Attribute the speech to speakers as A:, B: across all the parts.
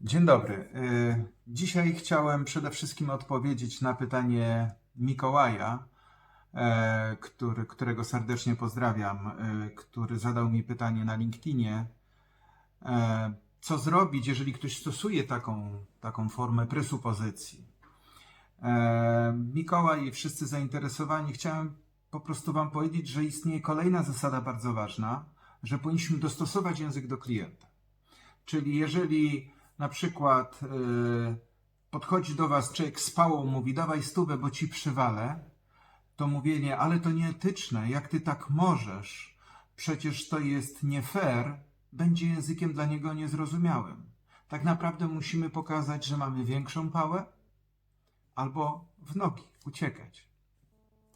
A: Dzień dobry. Y, Dzisiaj chciałem przede wszystkim odpowiedzieć na pytanie Mikołaja, e, który, którego serdecznie pozdrawiam, e, który zadał mi pytanie na LinkedInie. Co zrobić, jeżeli ktoś stosuje taką, taką formę presupozycji? Mikołaj i wszyscy zainteresowani, chciałem po prostu Wam powiedzieć, że istnieje kolejna zasada bardzo ważna, że powinniśmy dostosować język do klienta. Czyli jeżeli na przykład y, podchodzi do Was człowiek z pałą, mówi dawaj stówę, bo Ci przywalę, to mówienie, ale to nieetyczne, jak Ty tak możesz, przecież to jest nie fair, będzie językiem dla niego niezrozumiałym. Tak naprawdę musimy pokazać, że mamy większą pałę albo w nogi uciekać.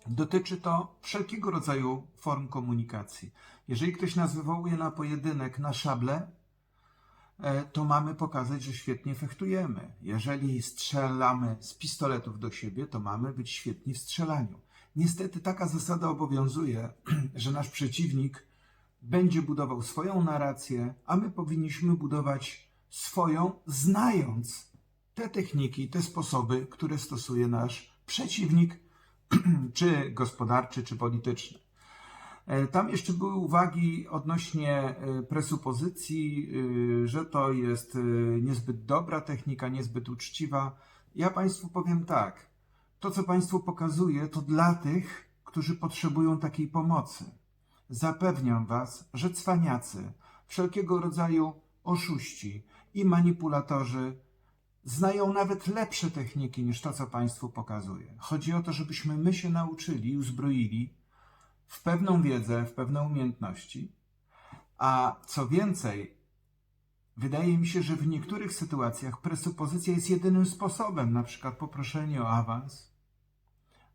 A: Dotyczy to wszelkiego rodzaju form komunikacji. Jeżeli ktoś nas wywołuje na pojedynek na szable, to mamy pokazać, że świetnie fechtujemy. Jeżeli strzelamy z pistoletów do siebie, to mamy być świetni w strzelaniu. Niestety taka zasada obowiązuje, że nasz przeciwnik będzie budował swoją narrację, a my powinniśmy budować swoją, znając te techniki, te sposoby, które stosuje nasz przeciwnik, czy gospodarczy, czy polityczny. E, Tam jeszcze były uwagi odnośnie e, presupozycji, e, że to jest niezbyt dobra technika, niezbyt uczciwa. Ja Państwu powiem tak. To, co Państwu pokazuję, to dla tych, którzy potrzebują takiej pomocy. Zapewniam Was, że cwaniacy, wszelkiego rodzaju oszuści i manipulatorzy znają nawet lepsze techniki niż to, co Państwu pokazuję. Chodzi o to, żebyśmy my się nauczyli i uzbroili w pewną wiedzę, w pewne umiejętności. A co więcej, wydaje mi się, że w niektórych sytuacjach presupozycja jest jedynym sposobem, na przykład poproszenie o awans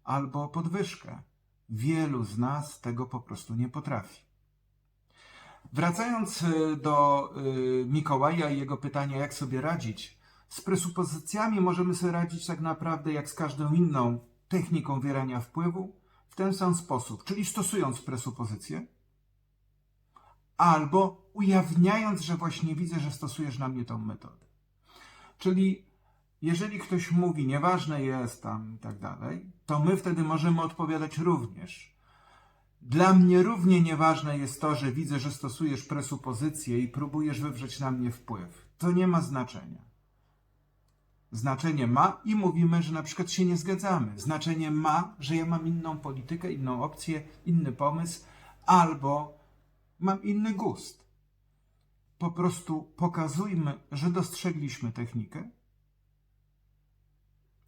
A: albo podwyżkę. Wielu z nas tego po prostu nie potrafi. Wracając y, do y, Mikołaja i jego pytania, jak sobie radzić, z presupozycjami możemy sobie radzić tak naprawdę jak z każdą inną techniką wierania wpływu, w ten sam sposób, czyli stosując presupozycję, albo ujawniając, że właśnie widzę, że stosujesz na mnie tą metodę. Czyli jeżeli ktoś mówi, nieważne jest tam i tak dalej, to my wtedy możemy odpowiadać również. Dla mnie równie nieważne jest to, że widzę, że stosujesz presupozycję i próbujesz wywrzeć na mnie wpływ. To nie ma znaczenia. Znaczenie ma i mówimy, że na przykład się nie zgadzamy. Znaczenie ma, że ja mam inną politykę, inną opcję, inny pomysł, albo mam inny gust. Po prostu pokazujmy, że dostrzegliśmy technikę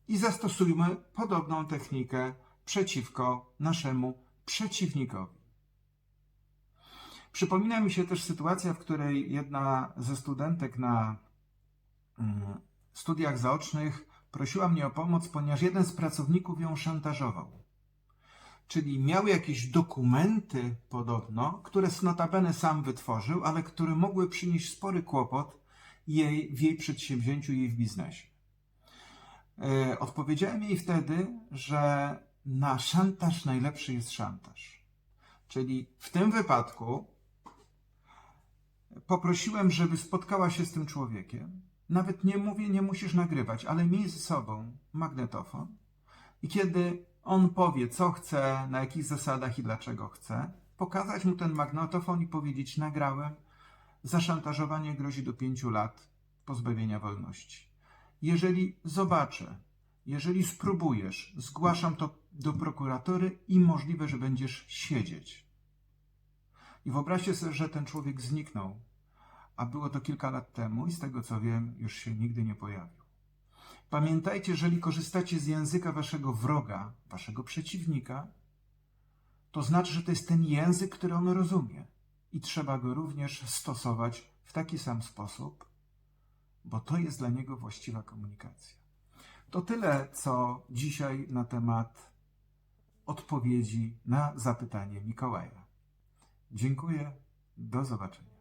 A: i zastosujmy podobną technikę przeciwko naszemu przeciwnikowi. Przypomina mi się też sytuacja, w której jedna ze studentek na mm, studiach zaocznych prosiła mnie o pomoc, ponieważ jeden z pracowników ją szantażował. Czyli miał jakieś dokumenty podobno, które notabene sam wytworzył, ale które mogły przynieść spory kłopot jej, w jej przedsięwzięciu, jej w biznesie. E, Odpowiedziałem jej wtedy, że na szantaż najlepszy jest szantaż. Czyli w tym wypadku poprosiłem, żeby spotkała się z tym człowiekiem. Nawet nie mówię, nie musisz nagrywać, ale miej ze sobą magnetofon. I kiedy on powie, co chce, na jakich zasadach i dlaczego chce, pokazać mu ten magnetofon i powiedzieć: Nagrałem, za szantażowanie grozi do pięciu lat pozbawienia wolności. Jeżeli zobaczę, jeżeli spróbujesz, zgłaszam to do prokuratury i możliwe, że będziesz siedzieć. I wyobraźcie sobie, że ten człowiek zniknął, a było to kilka lat temu i z tego co wiem, już się nigdy nie pojawił. Pamiętajcie, jeżeli korzystacie z języka waszego wroga, waszego przeciwnika, to znaczy, że to jest ten język, który on rozumie. I trzeba go również stosować w taki sam sposób, bo to jest dla niego właściwa komunikacja. To tyle, co dzisiaj na temat odpowiedzi na zapytanie Mikołaja. Dziękuję. Do zobaczenia.